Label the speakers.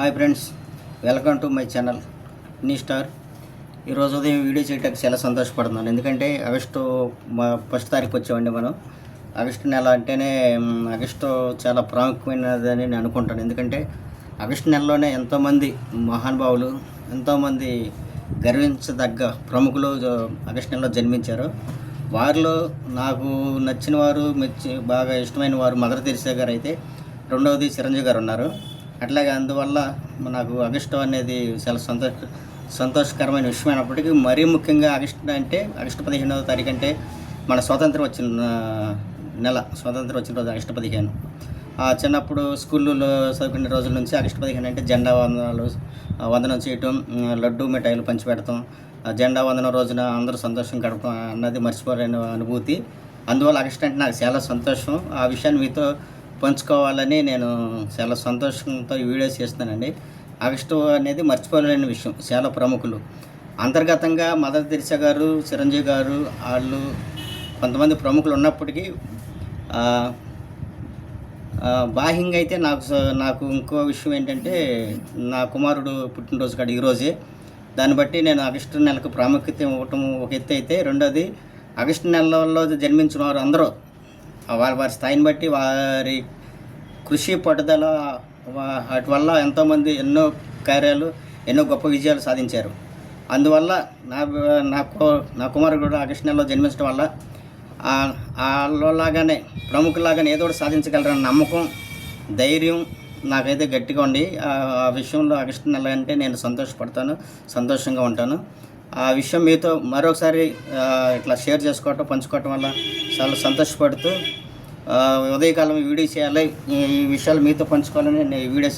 Speaker 1: Hi friends welcome to my channel నీ star. ఈరోజు ఉదయం వీడియో చేయడానికి చాలా సంతోషపడుతున్నాను. ఎందుకంటే ఆగస్టు మా ఫస్ట్ తారీఖు వచ్చామండి మనం. ఆగస్టు నెల అంటేనే ఆగస్టు చాలా ప్రాముఖ్యమైనదని నేను అనుకుంటాను. ఎందుకంటే ఆగస్టు నెలలోనే ఎంతోమంది మహానుభావులు ఎంతోమంది గర్వించదగ్గ ప్రముఖులు ఆగస్టు నెలలో జన్మించారు. వారిలో నాకు నచ్చిన వారు మెచ్చి బాగా ఇష్టమైన వారు మదర్ తెరిసా గారు అయితే రెండవది చిరంజీవి గారు ఉన్నారు. అట్లాగే అందువల్ల నాకు ఆగస్టు అనేది చాలా సంతోష సంతోషకరమైన విషయం అయినప్పటికీ మరీ ముఖ్యంగా ఆగస్టు అంటే ఆగస్టు పదిహేనవ తారీఖు అంటే మన స్వాతంత్రం వచ్చిన నెల స్వాతంత్రం వచ్చిన రోజు ఆగస్టు పదిహేను. ఆ చిన్నప్పుడు స్కూల్లో చదువుకునే రోజుల నుంచి ఆగస్టు పదిహేను అంటే జెండా వందనాలు వందనం చేయటం లడ్డు మిఠాయిలు పంచిపెడతాం ఆ జెండా వందనం రోజున అందరూ సంతోషం గడపడం అన్నది మర్చిపోలేని అనుభూతి. అందువల్ల ఆగస్టు అంటే నాకు చాలా సంతోషం. ఆ విషయాన్ని మీతో పంచుకోవాలని నేను చాలా సంతోషంతో ఈ వీడియోస్ చేస్తానండి ఆగస్టు అనేది మర్చిపోలేని విషయం చాలా ప్రముఖులు. అంతర్గతంగా మదర్ తెరిసా గారు చిరంజీవి గారు వాళ్ళు కొంతమంది ప్రముఖులు ఉన్నప్పటికీ బాహ్యంగా అయితే నాకు స- నాకు ఇంకో విషయం ఏంటంటే నా కుమారుడు పుట్టినరోజు కాదు ఈరోజే దాన్ని బట్టి నేను ఆగస్టు నెలకు ప్రాముఖ్యత ఇవ్వటం ఒక ఎత్తు అయితే రెండోది ఆగస్టు నెలలో జన్మించిన వారు అందరూ వారి వారి స్థాయిని బట్టి వారి కృషి పట్టుదల వా- వాటి వల్ల ఎంతోమంది ఎన్నో కార్యాలు ఎన్నో గొప్ప విజయాలు సాధించారు. అందువల్ల నా నాకు నా కుమారుడు కూడా ఆగస్టు నెలలో జన్మించడం వల్ల వాళ్ళలాగానే ప్రముఖులాగానే ఏదో ఒకటి సాధించగలరన్న నమ్మకం ధైర్యం నాకైతే గట్టిగా ఉండి ఆ విషయంలో ఆగస్టు నెల అంటే నేను సంతోషపడతాను సంతోషంగా ఉంటాను. ఆ విషయం మీతో మరొకసారి ఇట్లా షేర్ చేసుకోవటం పంచుకోవటం వల్ల చాలా సంతోషపడుతూ ఉదయకాలం వీడియో చేయాలి ఈ విషయాలు మీతో పంచుకోవాలని నేను వీడియో